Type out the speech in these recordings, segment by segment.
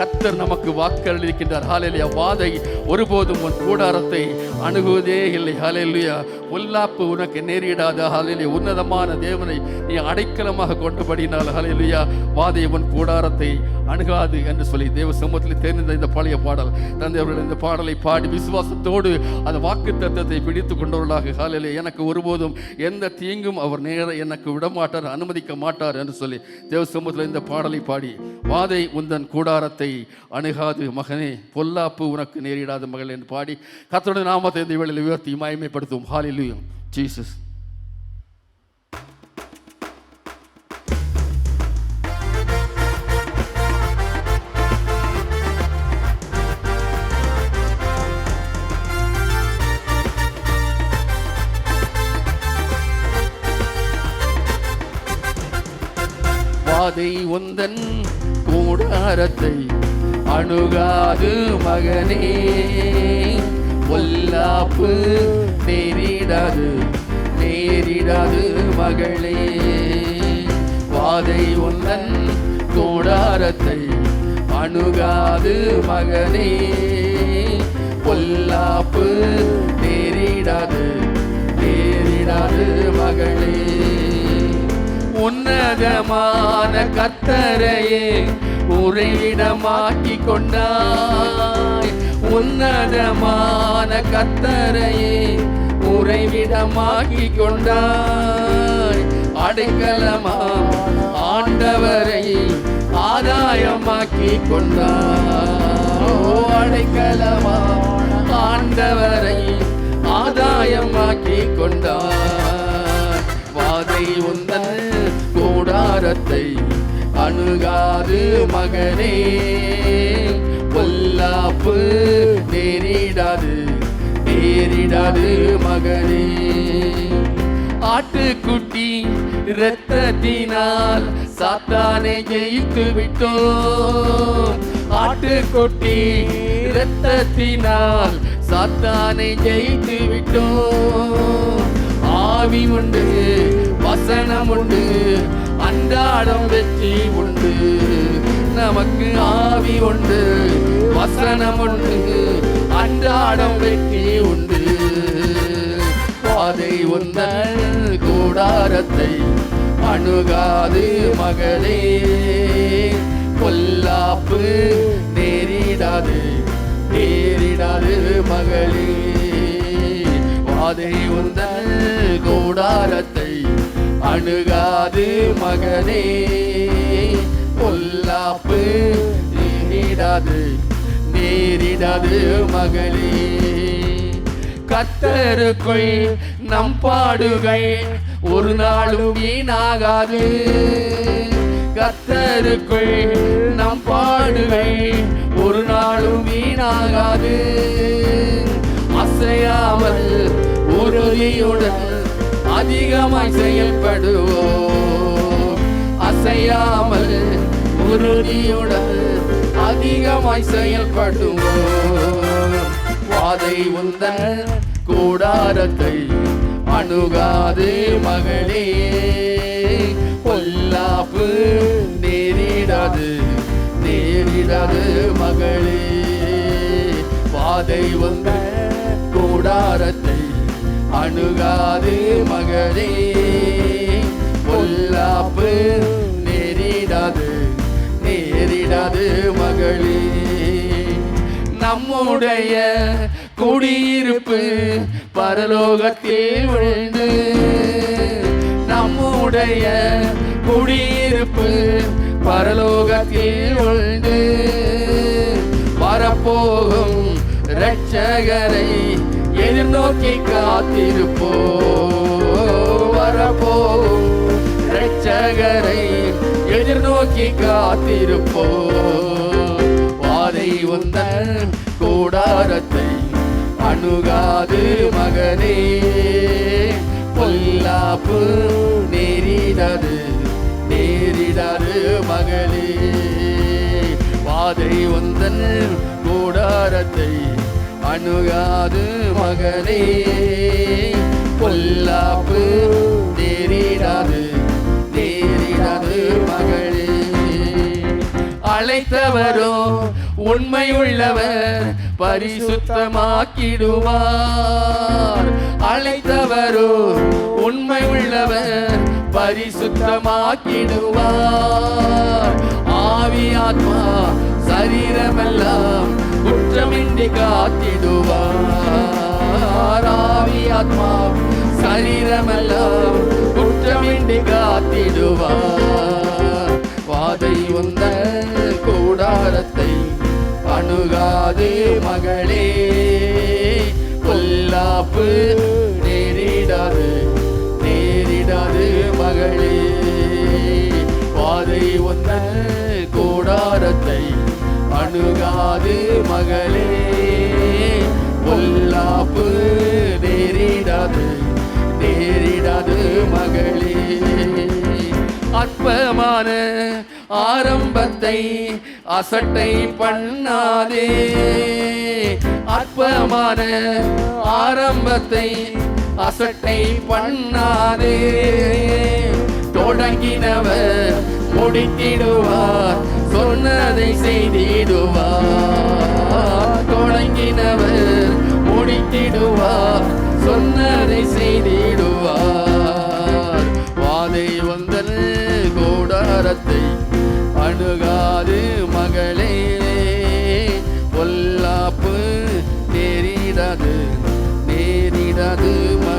கத்தர் நமக்கு வாக்களிக்கின்றார் ஹாலேலியா வாதை ஒருபோதும் உன் கூடாரத்தை அணுகுவதே இல்லை. ஹாலேலியா பொல்லாப்பு உனக்கு நேரிடாத? ஹாலேலியா உன்னதமான தேவனை நீ அடைக்கலமாக கொண்டபடினால் ஹாலேலியா வாதை உன் கூடாரத்தை அணுகாது என்று சொல்லி தேவ சமூகத்தில் தெரிந்த இந்த பழைய பாடல். தந்தை அவர்கள் இந்த பாடலை பாடி விசுவாசத்தோடு அந்த வாக்கு தத்துவத்தை பிடித்து கொண்டவர்களாக ஹாலேலியா எனக்கு ஒருபோதும் எந்த தீங்கும் அவர் நேர எனக்கு விடமாட்டார் அனுமதிக்க மாட்டார் என்று சொல்லி தேவ சமூகத்தில் இந்த பாடலை பாடி வாதை உந்தன் கூடாரத்தை அணுகாது மகனே. பொல்லாப்பு உனக்கு நேரிடாத மகள் என்று பாடி கத்தோட நாமத்தை இந்த வேளையில் உயர்த்தி மாயமைப்படுத்தும் ஹாலிலுயும் ஜீசஸ் வாதை உந்தன் கூடாரத்தை அணுகாது மகனே. பொல்லாப்பு நேரிடாது நேரிடாது மகளே. வாதை உந்தன் கோடாரத்தை அணுகாது மகனே. பொல்லாப்பு நேரிடாது நேரிடாது மகளே. உன்னதமான கத்தரையே உறைவிடமாக்கி கொண்டாய் உன்னதமான கத்தரையே உறைவிடமாக்கி கொண்டாய் அடைக்கலமா ஆண்டவரை ஆதாயமாக்கி கொண்டாய் ஓ, அடைக்கலமா ஆண்டவரை ஆதாயமாக்கி கொண்டாய் வாதை உந்தன் கூடாரத்தை அணுகாது மகனே. பொல்லாப்பு நேரிடாது நேரிடாது மகனே. ஆட்டுக்குட்டி இரத்தத்தினால் சாத்தானை ஜெயித்து விட்டோம். ஆட்டுக்குட்டி இரத்தத்தினால் சாத்தானை ஜெயித்து விட்டோம். ஆவி உண்டு வசனம் உண்டு அன்றாடம் வெற்றி உண்டு. நமக்கு ஆவி உண்டு வசனம் உண்டு. அன்றாடம் வெற்றி உண்டு. பாதை உந்தன் கூடாரத்தை அணுகாது மகளே. பொல்லாப்பு நேரிடாது நேரிடாது மகளே. பாதை உந்தன் கூடாரத்தை அணுகாது மகனே. பொல்லாப்பு நேரிடாது நேரிடாது மகளே. கத்தருக்குள் நம் பாடுகள் ஒரு நாளும் வீணாகாது. கத்தருக்குள் நம் பாடுகள் ஒரு நாளும் வீணாகாது. அசையாமல் உறுதியுடன் அதிகமாய் செயல்படுவோம். அசையாமல் உறுதியுடன் அதிகமாய் செயல்படுவோம். வாதை உந்தன் கூடாரத்தை அணுகாது மகளே. பொல்லாப்பு நேரிடாது நேரிடாது மகளே. வாதை வந்த கூடாரத்தை அணுகாது மகளே பொல்லாப்பு நேரிடாது நேரிடாது மகளே. நம்முடைய குடியிருப்பு பரலோகத்தில் விழுந்து நம்முடைய குடியிருப்பு பரலோகத்தில் விழுந்து வரப்போகும் ரட்சகரை இரட்சகரை எதிர்நோக்கி காத்திருப்போ. ரட்சகரை எதிர் நோக்கி காத்திருப்போ. பாதை உந்தன் கூடாரத்தை அணுகாது மகனே. பொல்லாப்பு நேரிடாது நேரிடாது மகளே பாதை உந்தன் கூடாரத்தை அணுகாது மகனே. பொல்லாப்பு தேரிடாது தேரிடாது மகளே. அழைத்தவரோ உண்மையுள்ளவர் பரிசுத்தமாக்கிடுவார். அழைத்தவரோ உண்மை உள்ளவர் பரிசுத்தமாக்கிடுவார். ஆவி ஆத்மா കാത്തിടുവാറാവി ആത്മാവ് ശരീരമെല്ലാം കുറ്റമിണ്ടി കാത്തിടുവാ പാതൈ വന്ന കൂടാരത്തെ അണുകാതെ മകളെ കൊല്ലാപ്പ് നേരിടാതെ നേരിടാതെ മകളെ പാതൈ വന്ന കൂടാരത്തെ அணுகாது மகளே மகளே. அற்பமான ஆரம்பத்தை அசட்டை பண்ணாதே. அற்பமான ஆரம்பத்தை அசட்டை பண்ணாதே. தொடங்கினவர் முடித்திடுவார் சொன்னதை செய்திடுவார். தொடங்கினவர் I Fadima.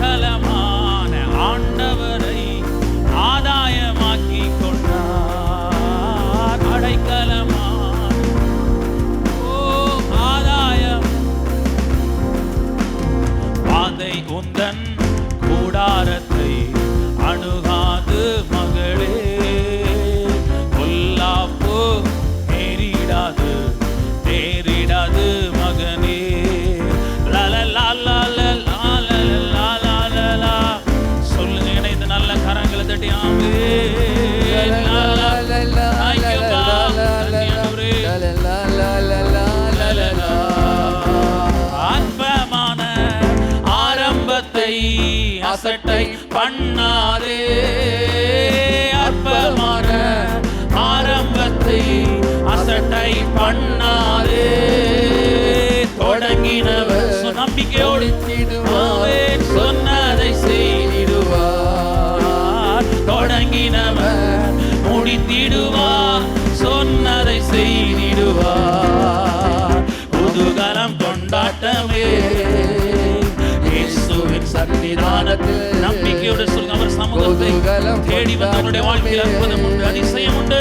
சகலமான ஆண்டவர். தேடி வந்தவனுடைய வாழ்க்கையில் அற்புதம் உண்டு அதிசயம் உண்டு.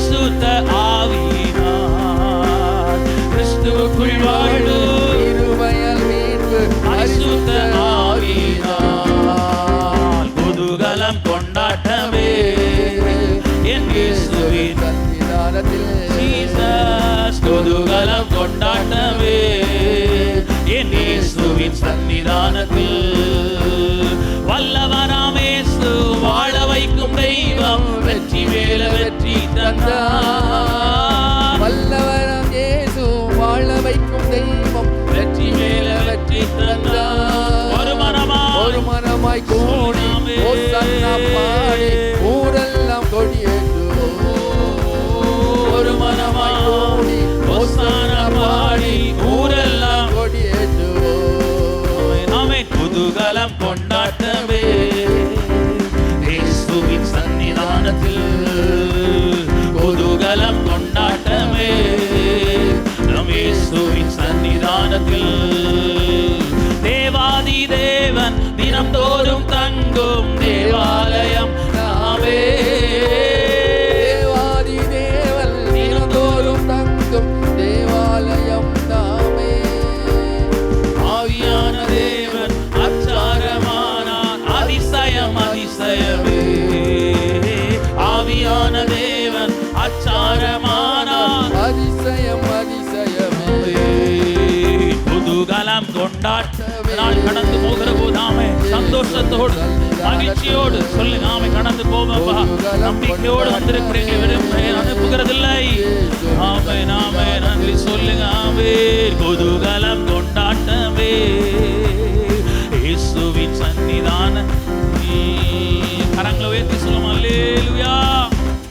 பரிசுத்த ஆவியினால். கிறிஸ்துவுக்குள் வாழும் இருவயல் மீட்பு பரிசுத்த ஆவியினால். குதூகலம் கொண்டாட்டமே என் இயேசுவின் தன்னிதானத்தில் ஜீசஸ் குதூகலம் கொண்டாட்டமே என் இயேசுவின் சன்னிதானத்தில் வல்லவராமே வெற்றி வேல வெற்றி தந்தா. வல்லவர் சந்தோஷத்தோடு மகிழ்ச்சியோடு சொல்லு நாம கடந்து போவோம்ப்பா நம்பிக்கையோடு வந்திருக்கிறீங்க அனுப்புகிறதில்லை. ஆமை நாம நன்றி சொல்லுங்க ஆமே. குதூகலம் கொண்டாட்டமே. இயேசுவின் சன்னிதான கரங்களை உயர்த்தி சொல்லுமா? லேலுயா